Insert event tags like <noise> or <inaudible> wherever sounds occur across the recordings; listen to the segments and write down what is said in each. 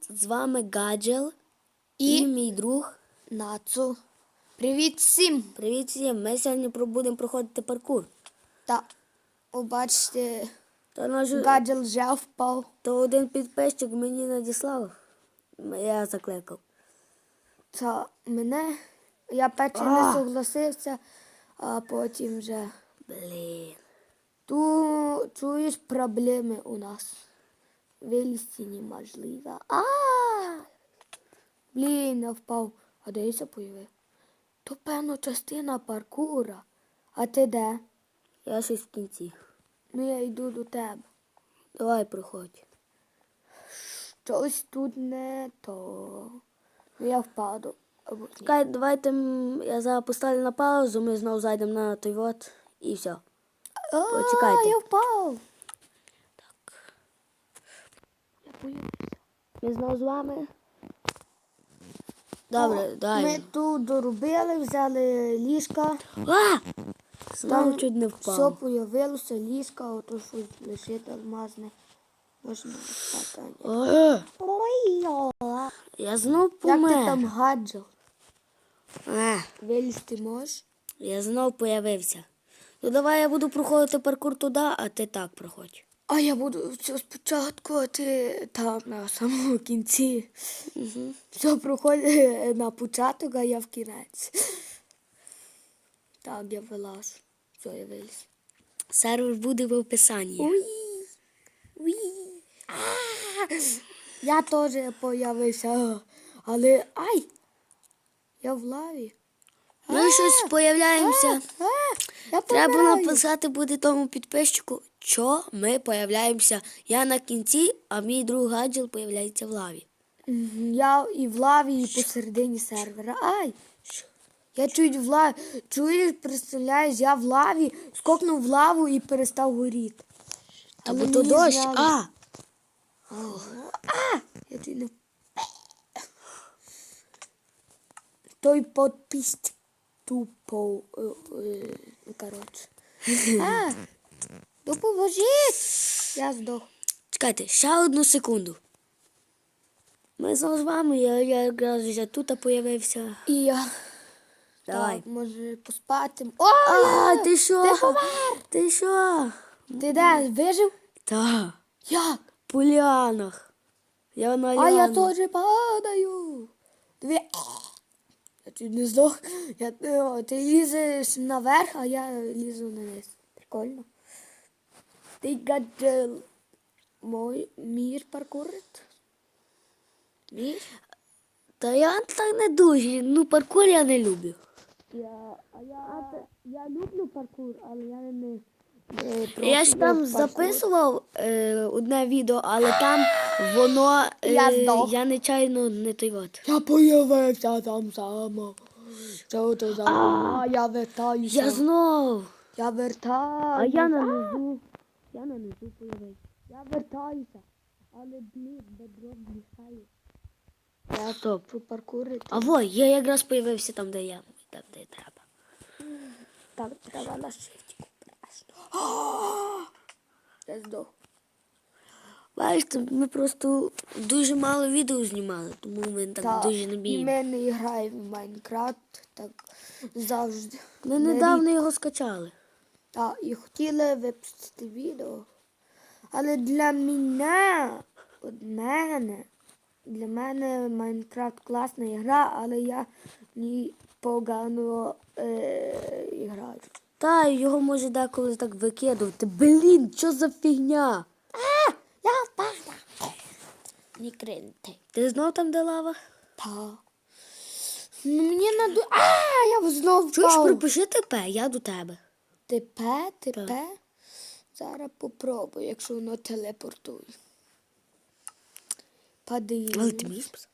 З вами Гаджел і, І- мій друг. Нацу. Привіт всім! Привіт всім! Ми сьогодні будемо проходити паркур. Та побачите, То, наш, гаджел вже впав. то один підписчик мені надіслав. Я закликав. Та мене. Я перший не согласився, а потім вже. Блін. Ту чуєш проблеми у нас. Вилізти неможливо. А! Блін, я впав. А де я появив? То певно частина паркура. А ти де? Я щось в кінці. Ну я йду до тебе. Давай проходь. Щось тут не то. Ну я впаду. Чекай, давайте я зараз поставлю на паузу, ми знову зайдемо на той вот і все. А, Почекайте. я впав. Я боюся. Ми знову з вами. Добре, дай. Ми тут доробили, взяли ліжка. А! Знову чуть не Все появилося, ліжка, ото щось лишити алмазне. Можна. Е, Ой, Я знов Як ти помер. там гаджел? Вилізти можеш? я знов появився. Ну давай я буду проходити паркур туди, а ти так проходь. А я буду все спочатку, а ти там на самому кінці. Угу. Все проходить на початок, а я в кінець. Так, я вилазу. Все, я виліз. Сервер буде в описанні. Уй! А! Я теж появився, але ай! Я в лаві. Ми щось появляємося. Треба написати буде тому підписчику, що ми появляємося. Я на кінці, а мій друг Гаджел появляється в лаві. Я і в лаві, і посередині сервера. Ай! Я чуть в лаві. Чуєш, представляєш, я в лаві, скокнув в лаву і перестав горіти. Та бо то дощ. А! А! Я чуть не... Той подпись тупо. е, е, Коротше. <laughs> А! Допоможіть! Я здох. Чекайте, ще одну секунду. Ми знову з вами, я, якраз вже тут появився. І я. Давай. Так, може поспати. О! А, ти що? Ти! Ти що? Ти де вижив? Та, Як? по ліанах. Я на А я ліанах. теж падаю. Дві. Чуть не здох. Я, о, ти лізеш наверх, а я лізу вниз. Прикольно. Ти гаджел. Мой мір паркурить? Мір? Та я так не дуже. Ну, паркур я не люблю. Я, а я, я люблю паркур, але я не Я ж там записував е, одне відео, але там воно е, Я здох. я нечайно не той от. Я появився там само. Що то за? А, я вертаюся. Я знов. Я вертаюся. А я на низу. Я на низу появився. Я вертаюся. Але блін, бедро мішає. Я Стоп. пропаркурити. А во, я якраз появився там, де я. Там, де треба. Так, треба на пресно. Я здох. Бачите, ми просто дуже мало відео знімали, тому ми так Так, дуже не б'ємо. ми не граємо в Майнкрафт, так завжди. Ми недавно його скачали. Так, і хотіли випустити відео. Але для мене, от мене, для мене Майнкрафт класна гра, але я в ній погано е, граю. Та його може деколи так викидувати. Блін, що за фігня? А, я впала. Не кринти. Ти знов там де лава? Та. Ну, мені наду. А, я знов Чуєш, впав. пропиши ТП, я до тебе. Тепе, тепе. Зараз попробую, якщо воно телепортує. Пади. Але ти міг писати?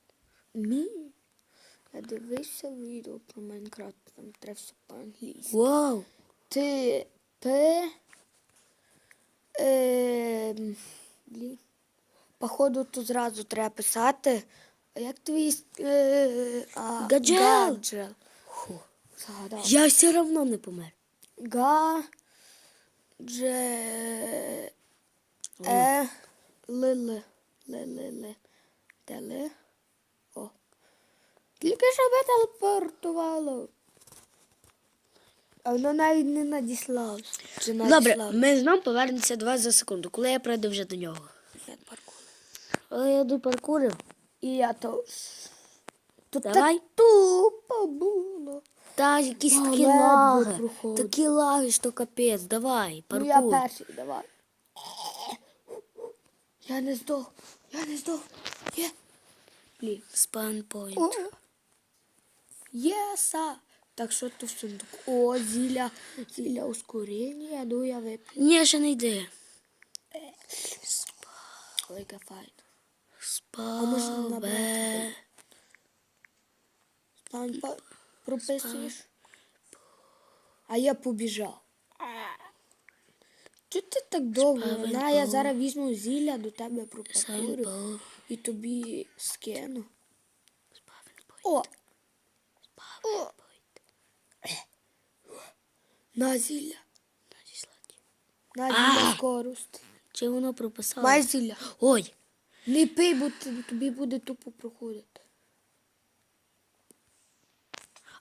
Мій. Я дивився відео про Майнкрафт, там треба все по-англійськи. Вау! П. Е, блін. Походу, то зразу треба писати. А як твій е, а, Гаджел. гаджел. Фу. Згадав. Я все одно не помер. Га. Дже. Е. Ли. Ли. Ли. Ли. Теле. О. Тільки що ви телепортувало. А воно навіть не надіслалось. Чи Добре, ми знову повернемося до вас за секунду, коли я прийду вже до нього. Я паркую. Але я допаркурив. І я то. Тут Давай. так тупо було. Та якісь такі ледве лаги. Такі лаги, що капець, давай, Ну паркур. я перший, давай. Я не здох. Я не здох. Є. Блін. Спанпойнт. О. Єса. Так що тут в сундуку? О, зілля, зілля ускорення, ну я вип'ю. Ні, ще не йде. Ой, файна. можна Спаве. набрати? Стань, прописуєш. А я побіжав. Чого ти так довго? На, я зараз візьму зілля до тебе пропакурю Спавен і тобі скину. О! О! На зілля. На зілля скорость. Чи воно прописало? Май зілля. Ой, Не пий, бо тобі буде тупо проходити.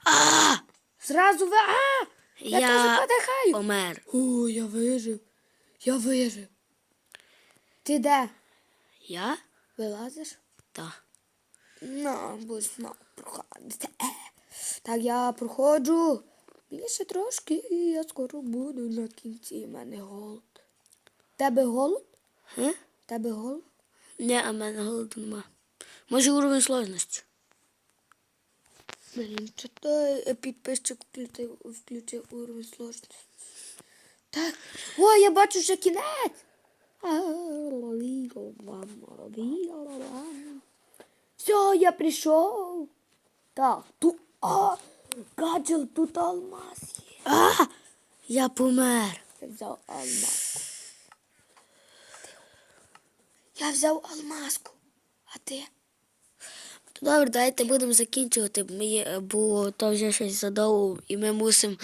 а! Зразу ви. А! Я, Я теж подихаю. помер. О, я вижив. Я вижив. Ти де? Я? Вилазиш? Та. Ну, будь знов проходити. Так, я проходжу. Більше трошки, і я скоро буду на кінці. У мене голод. Тебе голод? Ге? Тебе голод? Ні, а в мене голоду нема. Може уровень сложності. Блін, що то е, підписчик включив, включив уровень сложності. Так. О, я бачу вже кінець. Все, я прийшов. Так, тут. А, гаджел, тут алмаз є. А! Я помер. Я взяв алмазку. Я взяв алмазку. А ти? Добре, давайте будемо закінчувати, Ми бо то вже щось задовго, і ми мусимо.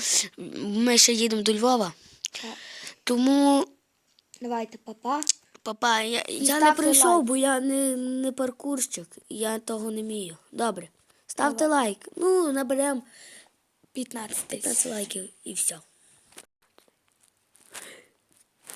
Ми ще їдемо до Львова. Так. Тому, Давайте, папа. папа, я, я не прийшов, лайк. бо я не, не паркурщик, я того не вмію. Добре. Ставте лайк. Ну, наберемо 15 15 лайків і все.